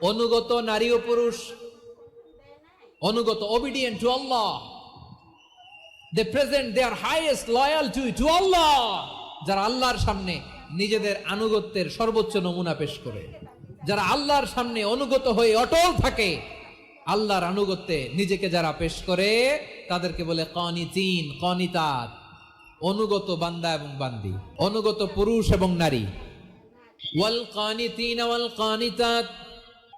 অনুগত নারী ও পুরুষ, অনুগত obedient to Allah, they present their highest loyalty to Allah, যারা আল্লাহর সামনে নিজেদের আনুগত্যের সর্বোচ্চ নমুনা পেশ করে। যারা আল্লাহর সামনে অনুগত হয়ে অটল থাকে, আল্লাহর আনুগত্যে নিজেকে যারা পেশ করে, তাদেরকে বলে কনি কনিতিন, কনিতাত, অনুগত বান্দা এবং বান্দি, অনুগত পুরুষ এবং নারী। ওয়াল কানিতিন ওয়াল কানিতাত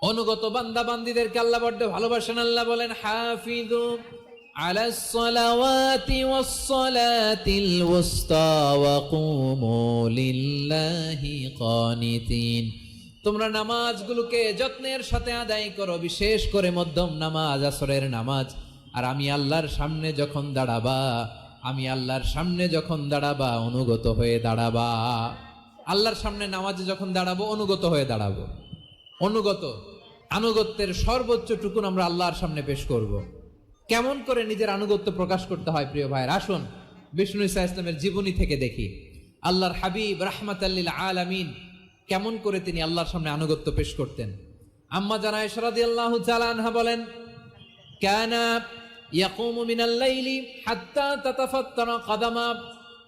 অনুগত বান্দা বান্দিদেরকে আল্লাহ বড্ড ভালোবাসেন আল্লাহ বলেন হাফিজু على الصلوات والصلاة الوسطى وقوموا لله قانتين তোমরা নামাজগুলোকে যত্নের সাথে আদায় করো বিশেষ করে মধ্যম নামাজ আসরের নামাজ আর আমি আল্লাহর সামনে যখন দাঁড়াবা আমি আল্লাহর সামনে যখন দাঁড়াবা অনুগত হয়ে দাঁড়াবা আল্লাহর সামনে নামাজে যখন দাঁড়াবো, অনুগত হয়ে দাঁড়াবো। অনুগত, আনুগত্যের সর্বোচ্চ টুকুন আমরা আল্লাহর সামনে পেশ করব। কেমন করে নিজের আনুগত্য প্রকাশ করতে হয়, প্রিয় ভাইয়ের? আসুন, বিষ্ণু ইসা ইসলামের জীবনী থেকে দেখি। আল্লাহর হাবিব রাহমাত আল্লিল আলামিন কেমন করে তিনি আল্লাহর সামনে আনুগত্য পেশ করতেন। আম্মা জানা ইশরাদি আল্লাহ আনহা বলেন, কানা ইয়াকুমু মিনাল লাইলি হাত্তা তাতাফাত্তারা কাদামা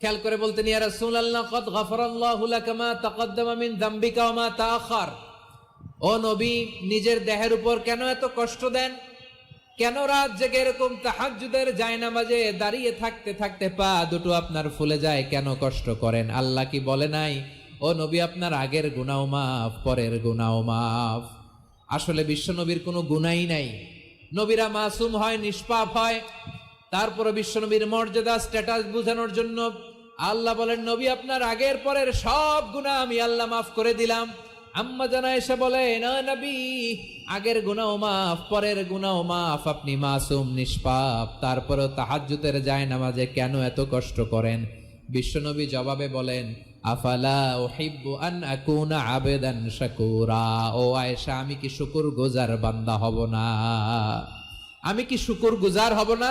খেয়াল করে বলতেন, ইয়া রাসূলুল্লাহ, কদ গাফারাল্লাহু মিন যামবিকা ওয়া মা ও নবী, নিজের দেহের উপর কেন এত কষ্ট দেন? কেন রাত জেগে এরকম তাহাজ্জুদের জায়নামাজে দাঁড়িয়ে থাকতে থাকতে পা দুটো আপনার ফুলে যায়? কেন কষ্ট করেন? আল্লাহ কি বলে নাই? ও নবী, আপনার আগের গুনাও মাফ, পরের গুনাও মাফ। আসলে বিশ্ব নবীর কোনো গুনাই নাই। নবীরা মাসুম হয়, নিষ্পাপ হয়। তারপরে বিশ্বনবীর মর্যাদা, স্ট্যাটাস বোঝানোর জন্য আল্লাহ বলেন, নবী, আপনার আগের পরের সব গুনাহ আমি আল্লাহ মাফ করে দিলাম। আম্মা জানা এসে বলে, না নবী, আগের গুনাও মাফ, পরের গুনাও মাফ। আপনি মাসুম, নিষ্পাপ, তারপরেও তাহাজ্জুদের যায় নামাজে কেন এত কষ্ট করেন? বিশ্বনবী জবাবে বলেন, আফালা ওহিব্বু আন আকুনা আবেদান শাকুরা। ও আয়েশা, আমি কি শুকুর গোজার বান্দা হব না? আমি কি শুকুর গুজার হব না?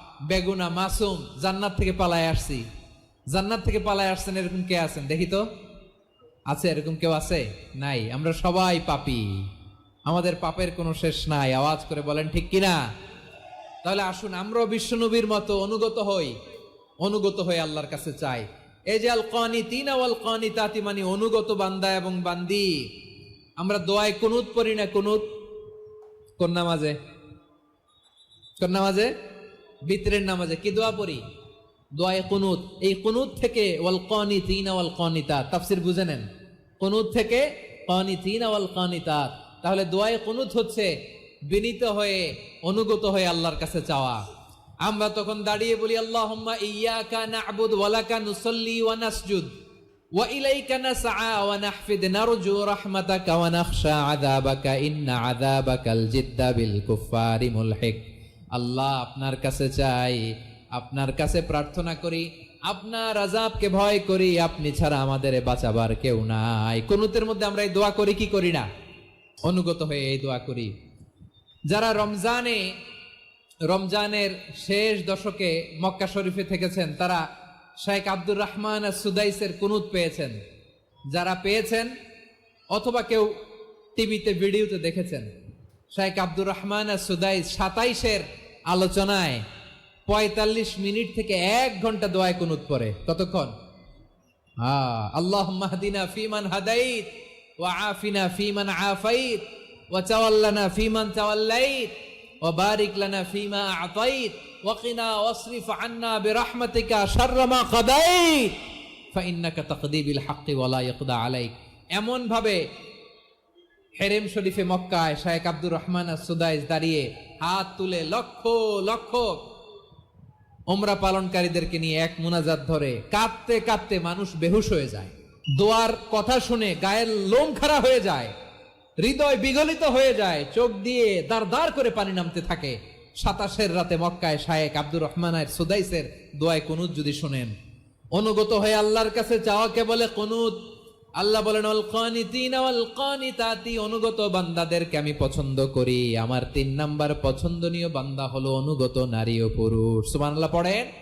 বেগুনা মাসুম জান্নাত থেকে পালায় আসছি। জান্নাত থেকে পালায় আসছেন এরকম কে আছেন? দেখি তো। আছে এরকম কেউ আছে? নাই। আমরা সবাই পাপি। আমাদের পাপের কোনো শেষ নাই। আওয়াজ করে বলেন, ঠিক কিনা? তাহলে আসুন, আমরাও বিশ্বনবীর মতো অনুগত হই। অনুগত হয়ে আল্লাহর কাছে চাই। এই যে আল কানি তিন আল কানি তাতি মানে অনুগত বান্দা এবং বান্দি। আমরা দোয়ায় কুনুত পড়ি না, কুনুত? কোন নামাজে? কোন নামাজে? বিতরের নামাজে কি দোয়া পড়ি? দোয়ায় কুনুত। এই কুনুত থেকে ওয়াল কানি তিন ওয়াল কনিতা তাফসির বুঝে নেন। কুনুত থেকে কনি তিন ওয়াল কনিতা তাহলে দোয়ায় কুনুত হচ্ছে বিনীত হয়ে, অনুগত হয়ে আল্লাহর কাছে চাওয়া। আমরা তখন দাঁড়িয়ে বলি, আল্লাহুম্মা ইয়্যাকা না'বুদু ওয়া লাকা নুসাল্লি ওয়া নাসজুদ। ওয়া ইলাইকা নাসআ ওয়া নাহফিদ। নারজু রাহমাতাকা ওয়া নাখশা আযাবাকা। ইন্না আযাবাকাল জিদ্দা বিল কুফারি মুলহিক। আল্লাহ আপনার কাছে চাই, আপনার কাছে প্রার্থনা করি, আপনার আজাবকে ভয় করি, আপনি ছাড়া আমাদের বাঁচাবার কেউ নাই। কুনুতের মধ্যে আমরা এই দোয়া করি, কি করি না? অনুগত হয়ে এই দোয়া করি। যারা রমজানে, রমজানের শেষ দশকে মক্কা শরীফে থেকেছেন, তারা শাইখ আব্দুর রহমান সুদাইসের কুনুত পেয়েছেন। যারা পেয়েছেন, অথবা কেউ টিভিতে, ভিডিওতে দেখেছেন Sheikh Abdur Rahman Al Sudais সাতাইশের আলোচনায় পঁয়তাল্লিশ মিনিট থেকে এক ঘণ্টা দোয়ায় কুনুত পরে কতক্ষণ আল্লাহ মাহদিনা ফিমান হাদাইত, ওয়া আফিনা ফিমান আফাইত, ওয়া চাওয়াল্লানা ফিমান চাওয়াল্লাইত ওয়া বারিক লানা ফিমা আতাইত ওয়াকিনা ওয়াসরিফ আন্না বিরহমাতিকা শাররা মা কাদাইত ফাইন্নাকা তাকদি বিল হাক্কি ওয়া ইয়াকদা আলাইক। এমন ভাবে হেরেম শরীফে মক্কায় Sheikh Abdur Rahman Al Sudais দাঁড়িয়ে হাত তুলে লক্ষ লক্ষ ওমরা পালনকারীদেরকে নিয়ে এক মুনাজাত ধরে কাঁদতে কাঁদতে মানুষ বেহুশ হয়ে যায়। দোয়ার কথা শুনে গায়ের লোম খাড়া হয়ে যায়, হৃদয় বিগলিত হয়ে যায়, চোখ দিয়ে দাঁড় দাঁড় করে পানি নামতে থাকে। সাতাশের রাতে মক্কায় শায়েক আব্দুর রহমান আর সুদাইসের দোয়ায় কুনুত যদি শোনেন, অনুগত হয়ে আল্লাহর কাছে চাওয়াকে বলে কুনুত। আল্লাহ বলেন অনুগত বান্দাদেরকে আমি পছন্দ করি। আমার তিন নাম্বার পছন্দনীয় বান্দা হলো অনুগত নারী ও পুরুষ। সুবহানাল্লাহ, পড়েন।